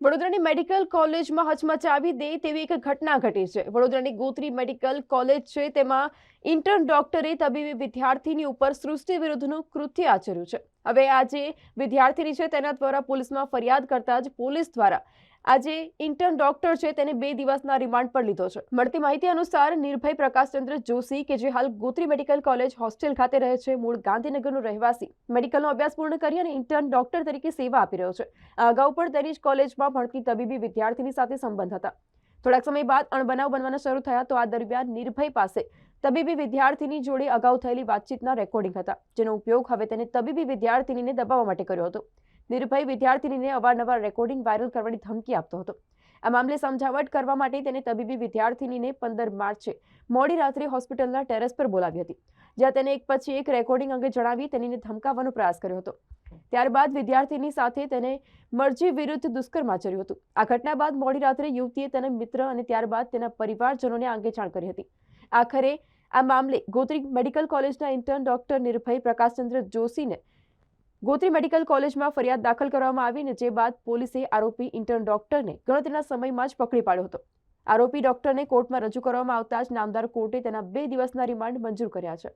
વડોદરાની મેડિકલ કોલેજમાં હચમચાવી દે તેવી એક ઘટના ઘટી છે. વડોદરાની ગોત્રી મેડિકલ કોલેજ છે, તેમાં ઇન્ટર્ન ડોક્ટરે તબીબી વિદ્યાર્થીની ઉપર સૃષ્ટિ વિરુદ્ધનું કૃત્ય આચર્યું છે. હવે આ જે વિદ્યાર્થીની છે, તેના દ્વારા પોલીસમાં ફરિયાદ કરતા જ પોલીસ દ્વારા આજે ઇન્ટર્ન ડોક્ટર છે તેને બે દિવસના રિમાન્ડ પર લીધો છે. મળતી માહિતી અનુસાર નિર્ભય પ્રકાશચંદ્ર જોશી કે જે હાલ ગોત્રી મેડિકલ કોલેજ હોસ્ટેલ ખાતે રહે છે, મૂળ ગાંધીનગરનો રહેવાસી. મેડિકલનો અભ્યાસ પૂર્ણ કરી અને ઇન્ટર્ન ડોક્ટર તરીકે સેવા આપી રહ્યો છે. અગાઉ પણ તેની જ કોલેજમાં ભણતી તબીબી વિદ્યાર્થીની સાથે સંબંધ હતા. થોડાક સમય બાદ અણબનાવ બનવાના શરૂ થયા તો આ દરમિયાન નિર્ભય પાસે તબીબી વિદ્યાર્થીની જોડે અગાઉ થયેલી વાતચીતના રેકોર્ડિંગ હતા, જેનો ઉપયોગ હવે તેને તબીબી વિદ્યાર્થીનીને દબાવવા માટે કર્યો હતો. નિર્ભય વિદ્યાર્થીનીને અવારનવાર રેકોર્ડિંગ વાયરલ કરવાની ધમકી આપતો હતો. આ મામલે સમજાવટ કરવા માટે તેને તબીબી વિદ્યાર્થીનીને પંદર માર્ચે મોડી રાત્રે હોસ્પિટલના ટેરેસ પર બોલાવી હતી, જ્યાં તેને એક પછી એક રેકોર્ડિંગ અંગે જણાવી તેનીને ધમકાવવાનો પ્રયાસ કર્યો હતો. ત્યારબાદ વિદ્યાર્થીની સાથે તેને મરજી વિરુદ્ધ દુષ્કર્મ આચર્યું હતું. આ ઘટના બાદ મોડી રાત્રે યુવતીએ તેના મિત્ર અને ત્યારબાદ તેના પરિવારજનોને આ અંગે જાણ કરી હતી. આખરે આ મામલે ગોત્રી મેડિકલ કોલેજના ઇન્ટર્ન ડોક્ટર નિર્ભય પ્રકાશચંદ્ર જોશીને ગોત્રી મેડિકલ કોલેજમાં ફરિયાદ દાખલ કરવામાં આવી ને જે બાદ પોલીસે આરોપી ઇન્ટર્ન ડોક્ટરને ગણતરીના સમયમાં જ પકડી પાડ્યો હતો. આરોપી ડોક્ટરને કોર્ટમાં રજૂ કરવામાં આવતા જ નામદાર કોર્ટે તેના બે દિવસના રિમાન્ડ મંજૂર કર્યા છે.